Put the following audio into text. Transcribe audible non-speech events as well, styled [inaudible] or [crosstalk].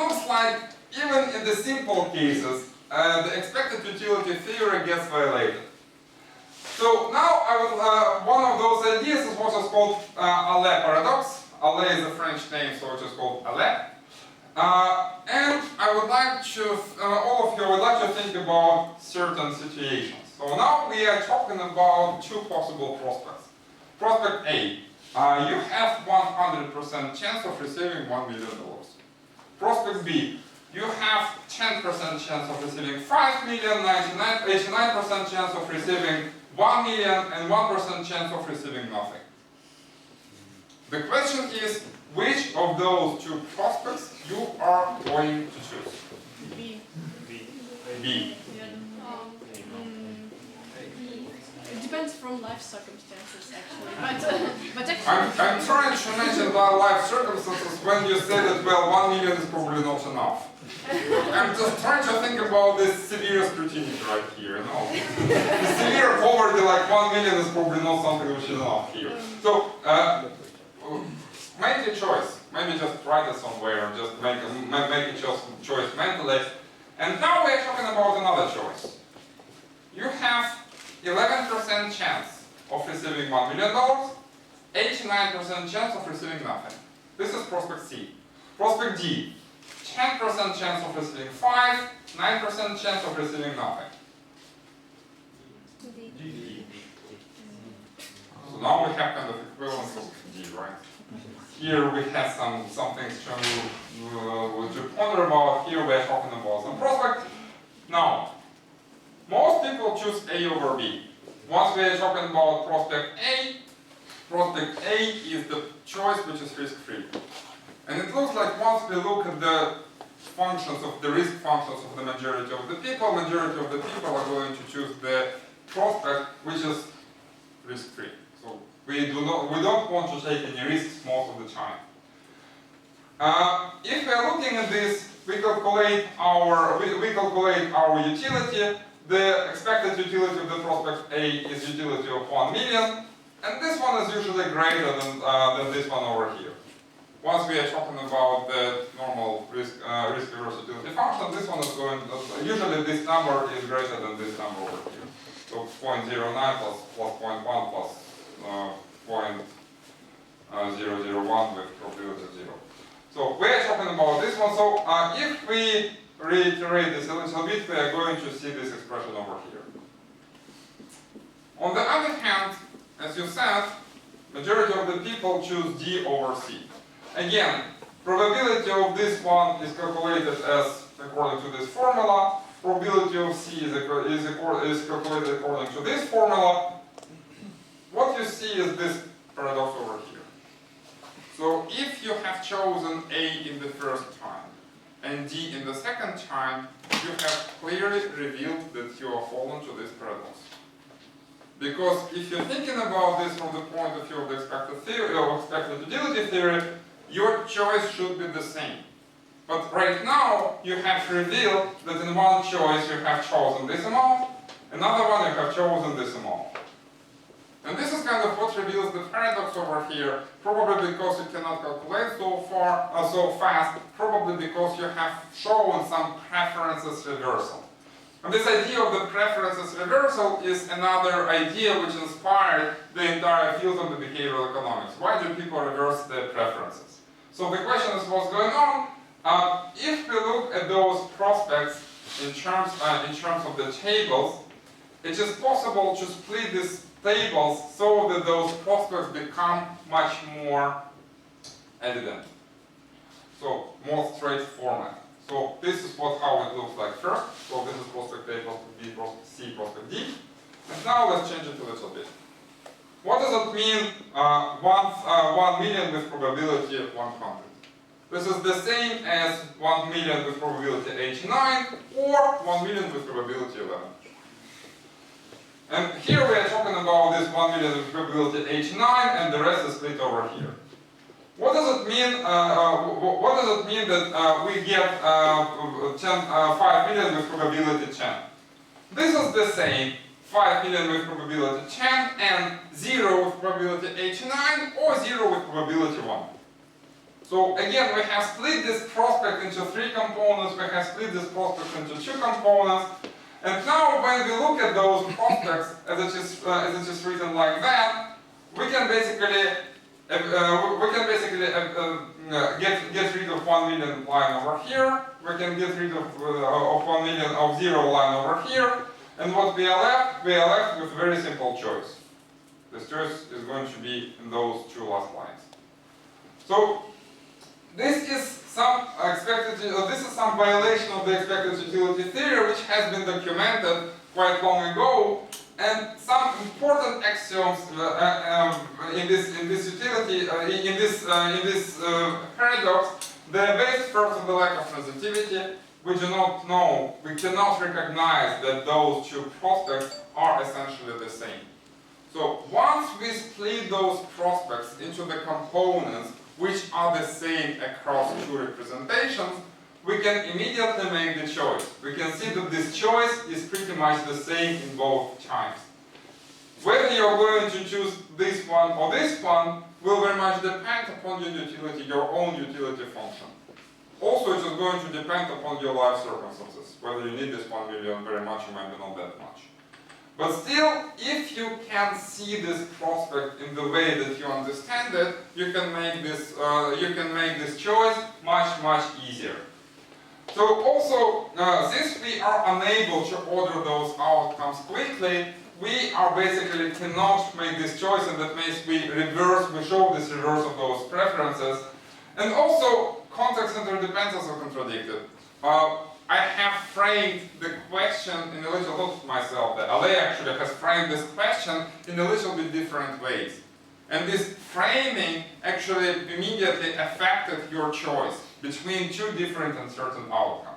looks like even in the simple cases, uh, the expected utility theory gets violated. So now I would, uh, one of those ideas is what is called uh, Allais paradox. Allais is a French name, so it is called Allais. Uh, and I would like to, uh, all of you, would like to think about certain situations. So now we are talking about two possible prospects. Prospect A, uh, you have 100% chance of receiving $1 million. Prospect B, you have 10% chance of receiving 5 million, 99, 89% chance of receiving 1 million, and 1% chance of receiving nothing. The question is, which of those two prospects you are going to choose? B. B. Yeah. Um, mm, it depends from life circumstances actually, but uh, [laughs] but I'm, actually. I'm trying to mention the life circumstances when you say that, well, 1 million is probably not enough. I'm just trying to think about this severe scrutiny right here, you know. The severe poverty, like 1 million is probably not something which is enough here. So, uh, make a choice. Maybe just write it somewhere, or just make a, make a choice, choice mentally. And now we're talking about another choice. You have 11% chance of receiving $1 million, 89% chance of receiving nothing. This is prospect C. Prospect D, 10% chance of receiving 5, 9% chance of receiving nothing. D. So now we have kind of equivalence of D, right? Here we have some, some things to, uh, to ponder about. Here we're talking about some prospect. Now, most people choose Over B. Once we are talking about prospect A, prospect A is the choice which is risk-free. And it looks like once we look at the functions of the risk functions of the majority of the people, majority of the people are going to choose the prospect which is risk-free. So we do not we don't want to take any risks most of the time. Uh, if we are looking at this, we calculate our we, we calculate our utility. The expected utility of the prospect A is utility of 1 million, and this one is usually greater than, uh, than this one over here. Once we are talking about the normal risk, uh, risk reverse utility function, this one is going, uh, usually this number is greater than this number over here. So 0.09 plus, plus 0.1 plus uh, 0.001 with probability zero. So we are talking about this one. So uh, if we reiterate this a little bit, we are going to see this expression over here. On the other hand, as you said, majority of the people choose D over C. Again, probability of this one is calculated as according to this formula. Probability of C is, is, is calculated according to this formula. What you see is this paradox over here. So if you have chosen A in the first time and D in the second time, you have clearly revealed that you are fallen to this paradox. Because if you're thinking about this from the point of view of expected theory or expected utility theory, your choice should be the same. But right now, you have revealed that in one choice you have chosen this amount, another one you have chosen this amount. And this is kind of what reveals the paradox over here, probably because you cannot calculate so far, uh, so fast, probably because you have shown some preferences reversal. And this idea of the preferences reversal is another idea which inspired the entire field of the behavioral economics. Why do people reverse their preferences? So the question is what's going on? Uh, if we look at those prospects in terms, uh, in terms of the tables, it is possible to split these tables so that those prospects become much more evident. So more straight format. So this is what how it looks like first. So this is prospect prospect B, prospect C, prospect D. And now let's change it a little bit. What does it mean uh, one, uh, 1 million with probability of 100? This is the same as 1 million with probability H9 or 1 million with probability 11. And here we are talking about this 1 million probability H9 and the rest is split over here. What does it mean? Uh, uh, what does it mean that uh, we get uh, 10, uh, 5 million with probability 10? This is the same 5 million with probability 10 and 0 with probability H9 or 0 with probability 1. So again, we have split this prospect into three components, we have split this prospect into two components. And now when we look at those prospects, as it is, uh, as it is written like that, we can basically, uh, we can basically uh, uh, get, get rid of 1 million line over here, we can get rid of, uh, of 1 million of 0 line over here, and what we are left, we are left with very simple choice. This choice is going to be in those two last lines. So this is some expected, uh, this is some violation of the expected utility theory which has been documented quite long ago and some important axioms uh, uh, um, in this in this utility uh, in this uh, in this uh, paradox they're based first on the lack of transitivity we do not know we cannot recognize that those two prospects are essentially the same. So once we split those prospects into the components which are the same across two representations, we can immediately make the choice. We can see that this choice is pretty much the same in both times. Whether you're going to choose this one or this one will very much depend upon your utility, your own utility function. Also, it is going to depend upon your life circumstances. Whether you need this one million very much or maybe not that much. But still, if you can see this prospect in the way that you understand it, you can make this, uh, you can make this choice much, much easier. So also, uh, since we are unable to order those outcomes quickly, we are basically cannot make this choice, and that means we reverse, we show this reverse of those preferences. And also, context interdependence are contradicted. Uh, I have framed the question in a little, not myself, the LA actually has framed this question in a little bit different ways. And this framing actually immediately affected your choice between two different uncertain outcomes.